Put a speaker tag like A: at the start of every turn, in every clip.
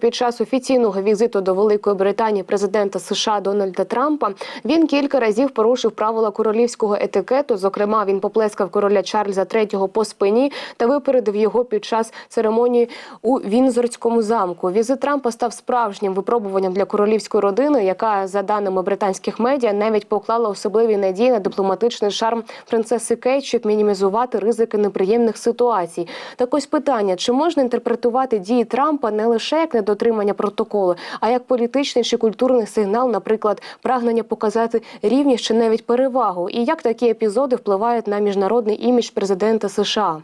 A: Під час офіційного візиту до Великої Британії президента США Дональда Трампа він кілька разів порушив правила королівського етикету. Зокрема, він поплескав короля Чарльза III по спині та випередив його під час церемонії у Вінзорському замку. Візит Трампа став справжнім випробуванням для королівської родини, яка, за даними британських медіа, навіть поклала особливі надії на дипломатичний шарм принцеси Кейт, щоб мінімізувати ризики неприємних ситуацій. Так ось питання: чи можна інтерпретувати дії Трампа не лише як недотримання протоколу, а як політичний чи культурний сигнал, наприклад, прагнення показати рівність чи навіть перевагу, і як такі епізоди впливають на міжнародний імідж президента США?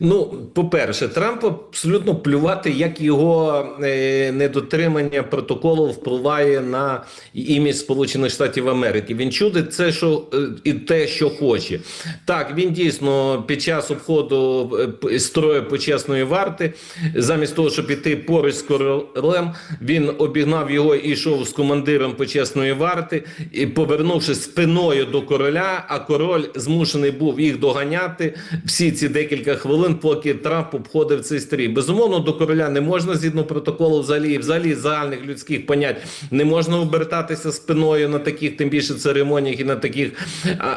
B: Ну, по-перше, Трамп абсолютно плювати, як його е, недотримання протоколу впливає на імідж Сполучених Штатів Америки. Він чудить це, що е, і те, що хоче. Так, він дійсно під час обходу е, строю почесної варти, замість того, щоб іти поруч з королем, він обігнав його і йшов з командиром почесної варти, і повернувшись спиною до короля. А король змушений був їх доганяти всі ці декілька хвилин, поки Трамп обходив цей стрій. Безумовно, до короля не можна згідно протоколу, взагалі і взагалі загальних людських понять не можна обертатися спиною на таких, тим більше церемоніях і на таких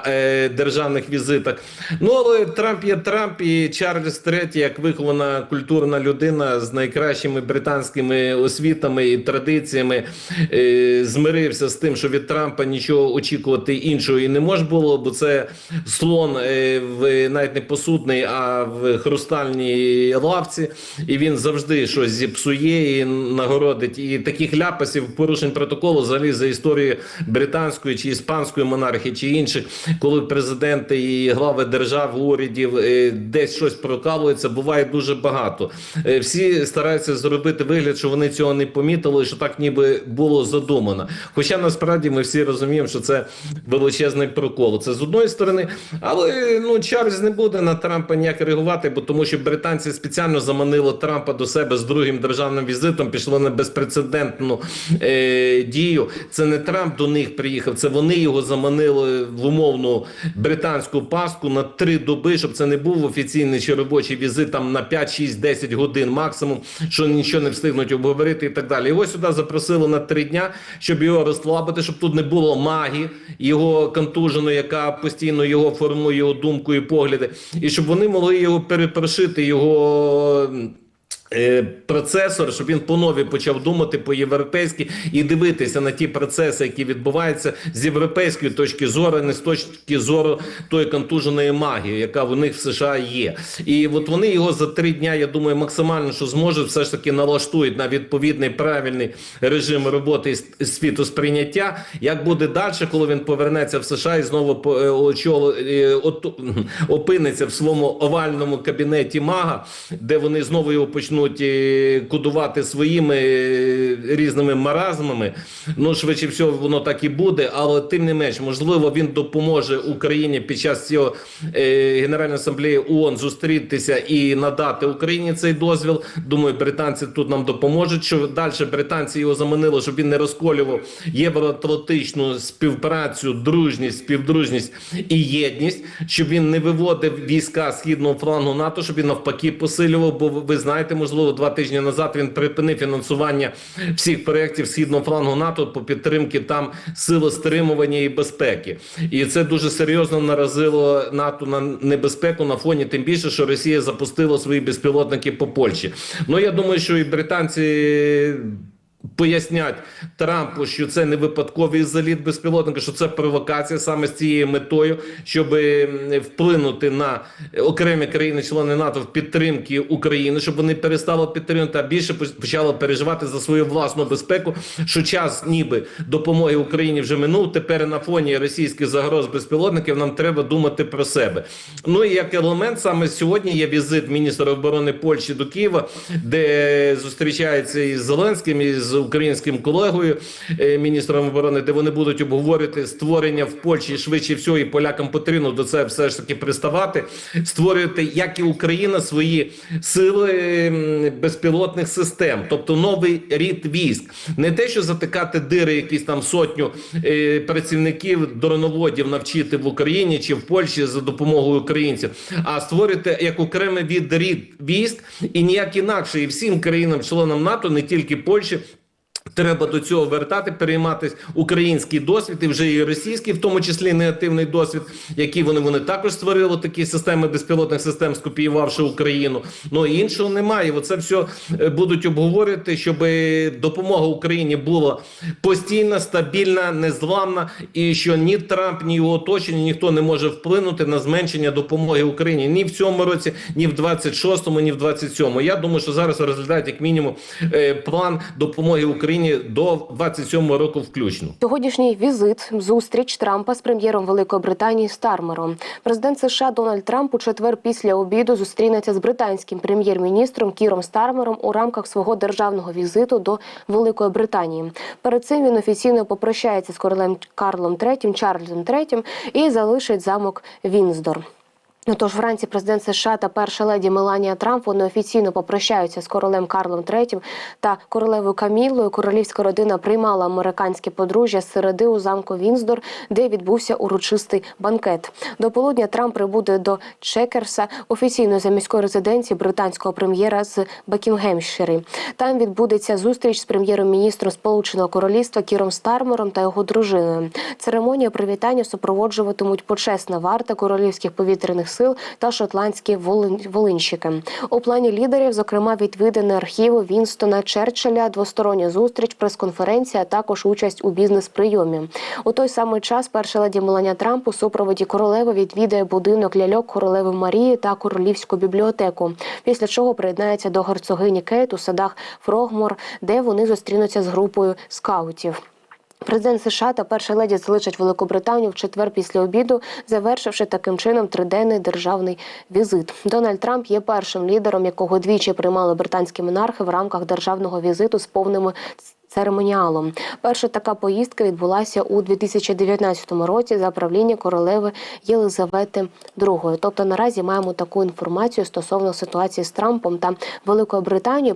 B: е, державних візитах. Ну але Трамп є Трамп і Чарльз III, як вихована культурна людина з найкращими британськими освітами і традиціями, е, змирився з тим, що від Трампа нічого очікувати іншого і не може було, бо це слон е, в навіть не посудний, а в хрустальній лавці, і він завжди щось зіпсує і нагородить. І таких ляпасів порушень протоколу взагалі за історію британської чи іспанської монархії, чи інших, коли президенти і глави держав, урядів е, десь щось прокалується, буває дуже багато. Е, Всі стараються зробити вигляд, що вони цього не помітили, що так ніби було задумано. Хоча насправді ми всі розуміємо, що це величезний прокол. Це з одної сторони, але ну Чарльз не буде на Трампа ніяк реагувати, бо тому що британці спеціально заманили Трампа до себе з другим державним візитом, пішло на безпрецедентну е, дію. Це не Трамп до них приїхав, це вони його заманили в умовну британську пастку на три доби, щоб це не був офіційний чи робочий візит там на 5, 6, 10 годин максимум, що нічого не встигнуть обговорити і так далі. Його сюди запросили на три дня, щоб його розслабити, щоб тут не було магії, його контуженої, яка постійно його формує його думку і погляди, і щоб вони могли його перепрошити, його. Е, Процесор, щоб він по-нові почав думати по-європейськи і дивитися на ті процеси, які відбуваються з європейської точки зору, не з точки зору тої контуженої магії, яка в них в США є. І от вони його за три дня, я думаю, максимально що зможуть, все ж таки налаштують на відповідний правильний режим роботи і світосприйняття. Як буде далі, коли він повернеться в США і знову по- е, очол- е, опиниться в своєму овальному кабінеті мага, де вони знову його почнуть е, кодувати своїми е, різними маразмами. Ну, швидше всього, воно так і буде, але тим не менш, можливо, він допоможе Україні під час цього е, Генеральної асамблеї ООН зустрітися і надати Україні цей дозвіл. Думаю, британці тут нам допоможуть. Що далі британці його заманили, щоб він не розколював євроатлантичну співпрацю, дружність, співдружність і єдність, щоб він не виводив війська східного флангу НАТО, щоб він навпаки посилював. Бо ви знаєте, можливо, два тижні назад він припинив фінансування всіх проєктів східного флангу НАТО по підтримки там сили стримування і безпеки. І це дуже серйозно наразило НАТО на небезпеку на фоні, тим більше, що Росія запустила свої безпілотники по Польщі. Ну я думаю, що і британці. Пояснять Трампу, що це не випадковий заліт безпілотника, що це провокація саме з цією метою, щоб м, вплинути на окремі країни-члени НАТО в підтримки України, щоб вони перестали підтримувати, а більше почали переживати за свою власну безпеку. Що час, ніби допомоги Україні вже минув. Тепер на фоні російських загроз безпілотників нам треба думати про себе. Ну і як елемент саме сьогодні є візит міністра оборони Польщі до Києва, де зустрічається із Зеленським і з українським колегою, е, міністром оборони, де вони будуть обговорювати створення в Польщі швидше всього, і полякам потрібно до це все ж таки приставати, створювати, як і Україна, свої сили безпілотних систем, тобто новий рід військ, не те, що затикати дири, якісь там сотню е, працівників дроноводів навчити в Україні чи в Польщі за допомогою українців, а створити як окремий від рід військ і ніяк інакше, і всім країнам-членам НАТО, не тільки Польщі. Треба до цього вертати, перейматись український досвід і вже і російський, в тому числі негативний досвід, який вони вони також створили такі системи безпілотних систем, скопіювавши Україну. Ну іншого немає. Оце все е, будуть обговорювати, щоб допомога Україні була постійна, стабільна, незламна, і що ні Трамп, ні його оточення, ніхто не може вплинути на зменшення допомоги Україні ні в цьому році, ні в 26-му, ні в 27-му. Я думаю, що зараз розглядають як мінімум е, план допомоги Україні до 27-го року включно.
A: Сьогоднішній візит зустріч Трампа з прем'єром Великої Британії Стармером. Президент США Дональд Трамп у четвер після обіду зустрінеться з британським прем'єр-міністром Кіром Стармером у рамках свого державного візиту до Великої Британії. Перед цим він офіційно попрощається з королем Карлом III, Чарльзом III і залишить замок Вінздор. Ну, Тож вранці президент США та перша леді Меланія Трамп вони офіційно попрощаються з королем Карлом III та королевою Камілою. Королівська родина приймала американське подружжя з середи у замку Вінздор, де відбувся урочистий банкет. До полудня Трамп прибуде до Чекерса, офіційної заміської резиденції британського прем'єра з Бекінгемщири. Там відбудеться зустріч з прем'єром-міністром Сполученого Королівства Кіром Стармером та його дружиною. Церемонію привітання супроводжуватимуть почесна варта королівських повітряних сил та шотландські волин- волинщики. У плані лідерів, зокрема, відвідини архіву Вінстона Черчилля, двостороння зустріч, прес-конференція, також участь у бізнес-прийомі. У той самий час перша леді Меланія Трамп у супроводі королеви відвідає будинок ляльок королеви Марії та королівську бібліотеку. Після чого приєднається до герцогині Кейт у садах Фрогмор, де вони зустрінуться з групою скаутів. Президент США та перша леді залишать Велику Британію в четвер після обіду, завершивши таким чином триденний державний візит. Дональд Трамп є першим лідером, якого двічі приймали британські монархи в рамках державного візиту з повними церемоніалом. Перша така поїздка відбулася у 2019 році за правління королеви Єлизавети II. Тобто наразі маємо таку інформацію стосовно ситуації з Трампом та Великою Британією.